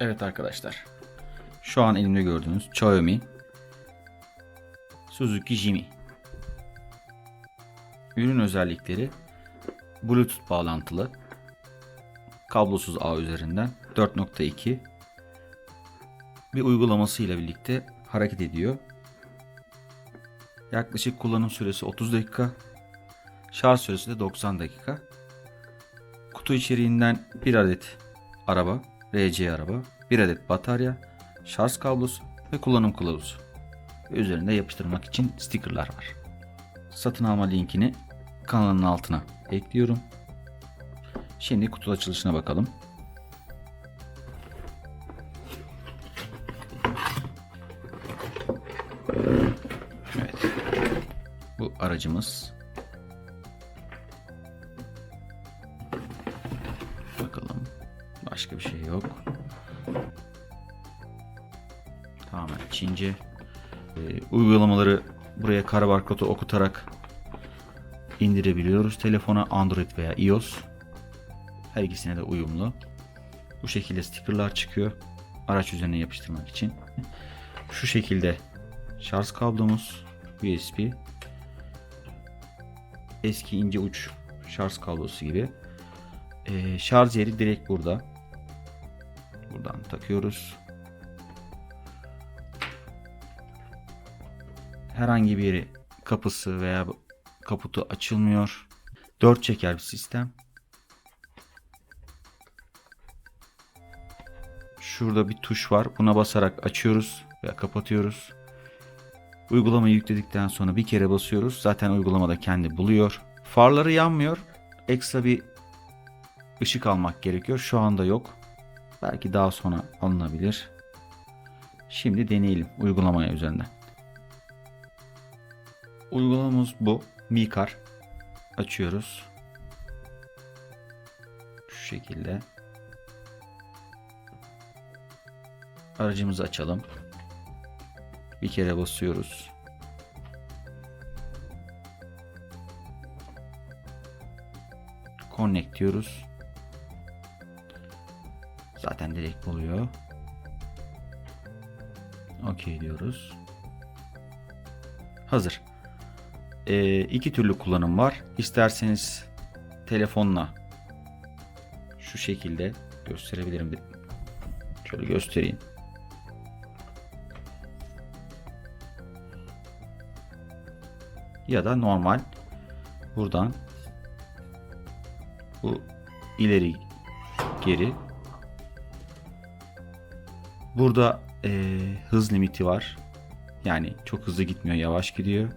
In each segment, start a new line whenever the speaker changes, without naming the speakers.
Evet arkadaşlar. Şu an elimde gördüğünüz Xiaomi Suzuki Jimmy. Ürün özellikleri Bluetooth bağlantılı kablosuz ağ üzerinden 4.2 bir uygulaması ile birlikte hareket ediyor. Yaklaşık kullanım süresi 30 dakika. Şarj süresi de 90 dakika. Kutu içeriğinden bir adet araba, RC araba, bir adet batarya, şarj kablosu ve kullanım kılavuzu. Üzerinde yapıştırmak için stickerlar var. Satın alma linkini kanalın altına ekliyorum. Şimdi kutu açılışına bakalım. Evet. Bu aracımız. Başka bir şey yok. Tamamen Çince. Ee, uygulamaları buraya kara okutarak indirebiliyoruz. Telefona Android veya iOS. Her ikisine de uyumlu. Bu şekilde stickerlar çıkıyor. Araç üzerine yapıştırmak için. Şu şekilde şarj kablomuz USB. Eski ince uç şarj kablosu gibi. Ee, şarj yeri direkt burada. Buradan takıyoruz. Herhangi bir kapısı veya kaputu açılmıyor. 4 çeker bir sistem. Şurada bir tuş var. Buna basarak açıyoruz veya kapatıyoruz. Uygulamayı yükledikten sonra bir kere basıyoruz. Zaten uygulamada kendi buluyor. Farları yanmıyor. Ekstra bir ışık almak gerekiyor. Şu anda yok. Belki daha sonra alınabilir. Şimdi deneyelim uygulamaya üzerinden. Uygulamamız bu. Mikar. Açıyoruz. Şu şekilde. Aracımızı açalım. Bir kere basıyoruz. Connect diyoruz. Zaten direkt buluyor. OK diyoruz. Hazır. Ee, iki türlü kullanım var. İsterseniz telefonla şu şekilde gösterebilirim. Şöyle göstereyim. Ya da normal buradan bu ileri geri burada eee, hız limiti var. Yani çok hızlı gitmiyor, yavaş gidiyor.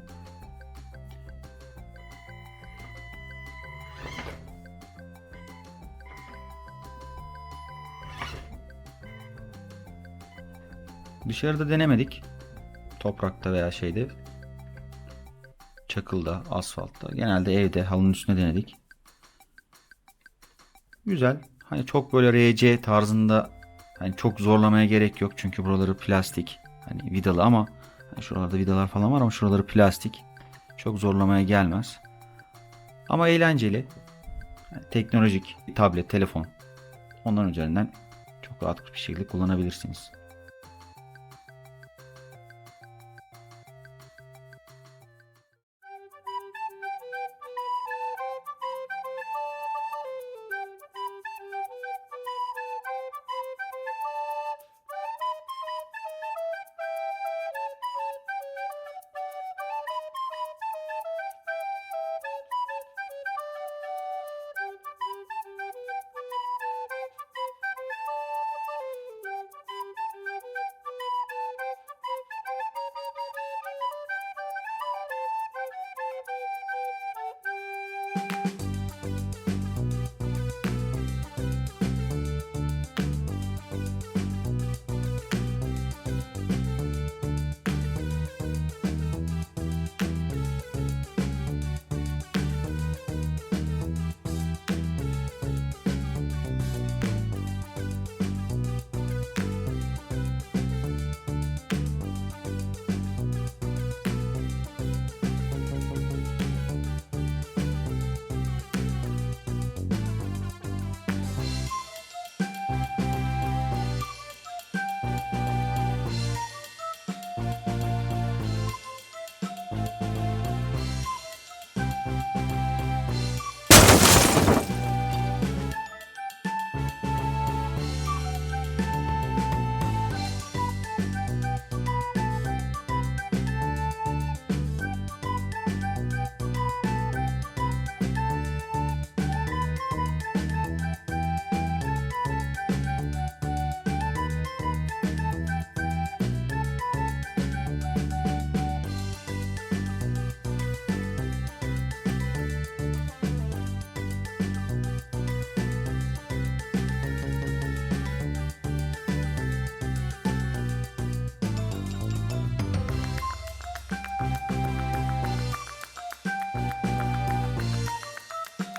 Dışarıda denemedik. Toprakta veya şeyde. Çakılda, asfaltta. Genelde evde halının üstüne denedik. Güzel. Hani çok böyle RC tarzında hani çok zorlamaya gerek yok. Çünkü buraları plastik. Hani vidalı ama hani şuralarda vidalar falan var ama şuraları plastik. Çok zorlamaya gelmez. Ama eğlenceli. Yani teknolojik tablet, telefon. Onların üzerinden çok rahat bir şekilde kullanabilirsiniz.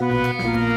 Música